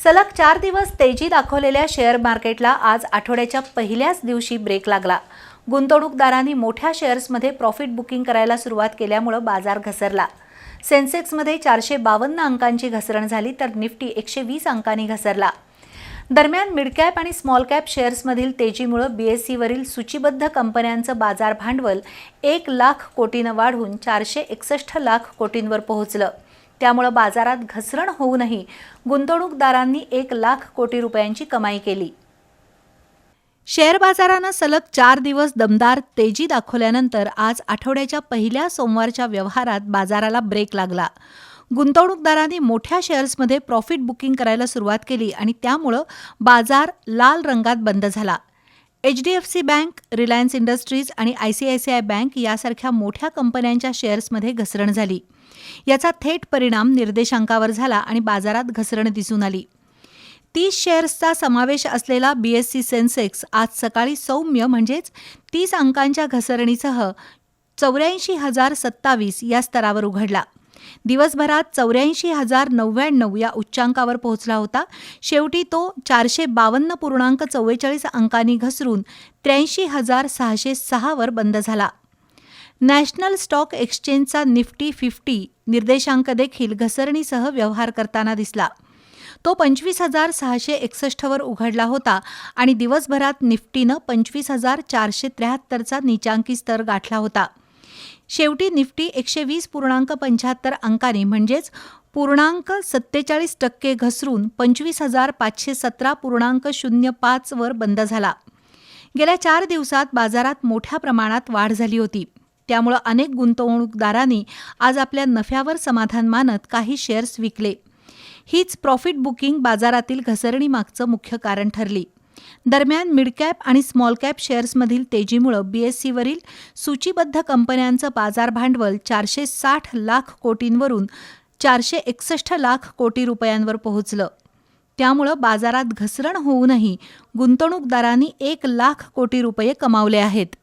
सलग चार दिवस तेजी दाखवलेल्या शेअर मार्केटला आज आठवड्याच्या पहिल्याच दिवशी ब्रेक लागला. गुंतवणूकदारांनी मोठ्या शेअर्समध्ये प्रॉफिट बुकिंग करायला सुरुवात केल्यामुळं बाजार घसरला. सेन्सेक्समध्ये चारशे बावन्न अंकांची घसरण झाली तर निफ्टी एकशे वीस अंकांनी घसरला. दरम्यान मिडकॅप आणि स्मॉल कॅप शेअर्समधील तेजीमुळं बीएससीवरील सूचीबद्ध कंपन्यांचं बाजार भांडवल एक लाख कोटीनं वाढून चारशे एकसष्ट लाख कोटींवर पोहोचलं. त्यामुळं बाजारात घसरण होऊनही गुंतवणूकदारांनी एक लाख कोटी रुपयांची कमाई केली. शेअर बाजारानं सलग चार दिवस दमदार तेजी दाखवल्यानंतर आज आठवड्याच्या पहिल्या सोमवारच्या व्यवहारात बाजाराला ब्रेक लागला. गुंतवणूकदारांनी मोठ्या शेअर्समध्ये प्रॉफिट बुकिंग करायला सुरुवात केली आणि त्यामुळं बाजार लाल रंगात बंद झाला. H D F C bank Reliance industries आणि I C I C I bank यासारख्या मोठ्या कंपन्यांच्या शेअर्समध्ये घसरण झाली. याचा थेट परिणाम निर्देशांकावर झाला आणि बाजारात घसरण दिसून आली. तीस शेअर्सचा समावेश असलेला बीएससी सेन्सेक्स आज सकाळी सौम्य म्हणजेच तीस अंकांच्या घसरणीसह चौऱ्याऐंशी हजार सत्तावीस या स्तरावर उघडला. दिवसभरात चौऱ्याऐंशी हजार नव्याण्णव या उच्चांकावर पोहोचला होता. शेवटी तो चारशे बावन्न पूर्णांक चव्वेचाळीस अंकांनी घसरून त्र्याऐंशी हजार सहाशे सहावर बंद झाला. नॅशनल स्टॉक एक्सचेंजचा निफ्टी फिफ्टी निर्देशांक देखील घसरणीसह व्यवहार करताना दिसला. तो पंचवीस हजार सहाशे एकसष्टवर उघडला होता आणि दिवसभरात निफ्टीनं पंचवीस हजार चारशे त्र्याहत्तरचा निचांकी स्तर गाठला होता. शेवटी निफ्टी एकशे वीस पूर्णांक पंच्याहत्तर अंकाने म्हणजेच पूर्णांक सत्तेचाळीस टक्के घसरून पंचवीस हजार पाचशे सतरा पूर्णांक शून्य पाचवर बंद झाला. गेल्या चार दिवसात बाजारात मोठ्या प्रमाणात वाढ झाली होती. त्यामुळं अनेक गुंतवणूकदारांनी आज आपल्या नफ्यावर समाधान मानत काही शेअर्स विकले. हीच प्रॉफिट बुकिंग बाजारातील घसरणीमागचं मुख्य कारण ठरली. दरम्यान मिडकॅप आणि स्मॉल कॅप शेअर्समधील तेजीमुळं बीएससीवरील सूचीबद्ध कंपन्यांचं बाजार भांडवल चारशे साठ लाख कोटींवरून चारशे एकसष्ट लाख कोटी रुपयांवर पोहोचलं. त्यामुळं बाजारात घसरण होऊनही गुंतवणूकदारांनी एक लाख कोटी रुपये कमावले आहेत.